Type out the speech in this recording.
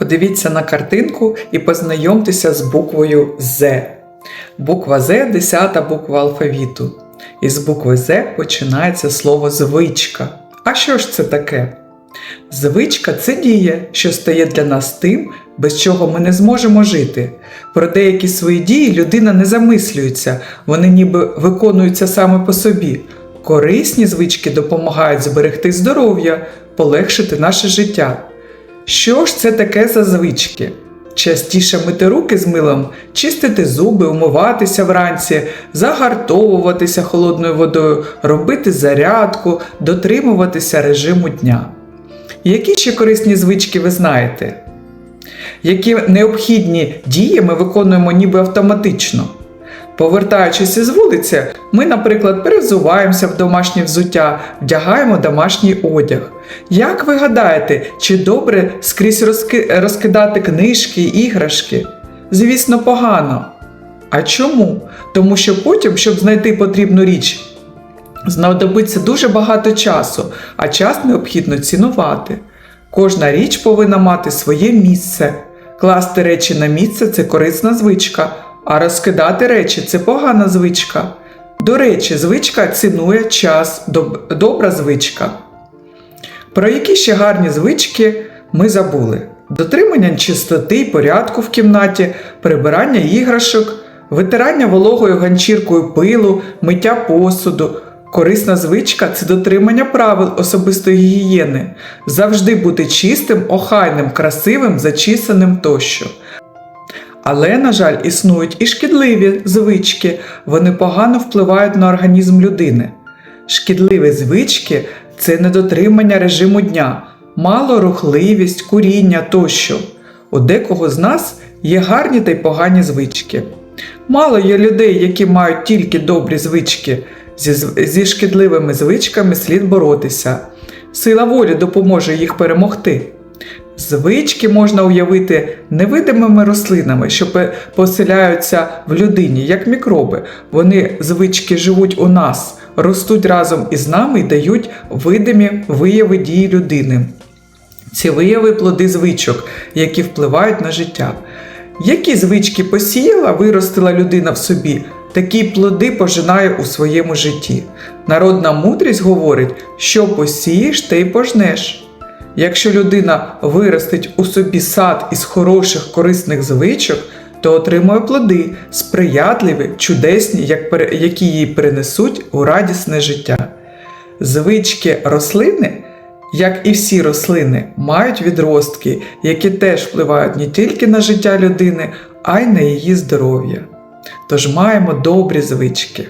Подивіться на картинку і познайомтеся з буквою З. Буква З – десята буква алфавіту. Із букви З починається слово звичка. А що ж це таке? Звичка це дія, що стає для нас тим, без чого ми не зможемо жити. Про деякі свої дії людина не замислюється, вони ніби виконуються саме по собі. Корисні звички допомагають зберегти здоров'я, полегшити наше життя. Що ж це таке за звички? Частіше мити руки з милом, чистити зуби, умиватися вранці, загартовуватися холодною водою, робити зарядку, дотримуватися режиму дня. Які ще корисні звички ви знаєте? Які необхідні дії ми виконуємо ніби автоматично? Повертаючись із вулиці, ми, наприклад, перевзуваємося в домашнє взуття, вдягаємо домашній одяг. Як ви гадаєте, чи добре скрізь розки- розкидати книжки, іграшки? Звісно, погано. А чому? Тому що потім, щоб знайти потрібну річ, знадобиться дуже багато часу, а час необхідно цінувати. Кожна річ повинна мати своє місце. Класти речі на місце це корисна звичка, а розкидати речі це погана звичка. До речі, звичка цінує час, доб- добра звичка. Про які ще гарні звички ми забули: дотримання чистоти і порядку в кімнаті, прибирання іграшок, витирання вологою ганчіркою пилу, миття посуду. Корисна звичка це дотримання правил особистої гігієни, завжди бути чистим, охайним, красивим, зачісаним тощо. Але, на жаль, існують і шкідливі звички, вони погано впливають на організм людини. Шкідливі звички це недотримання режиму дня, малорухливість, куріння тощо. У декого з нас є гарні та й погані звички. Мало є людей, які мають тільки добрі звички. Зі, зі шкідливими звичками слід боротися. Сила волі допоможе їх перемогти. Звички можна уявити невидимими рослинами, що поселяються в людині, як мікроби. Вони звички живуть у нас, ростуть разом із нами і дають видимі вияви дії людини. Ці вияви плоди звичок, які впливають на життя. Які звички посіяла, виростила людина в собі, такі плоди пожинає у своєму житті. Народна мудрість говорить, що посієш, те й пожнеш. Якщо людина виростить у собі сад із хороших корисних звичок, то отримує плоди, сприятливі, чудесні, які їй принесуть у радісне життя. Звички рослини, як і всі рослини, мають відростки, які теж впливають не тільки на життя людини, а й на її здоров'я. Тож маємо добрі звички.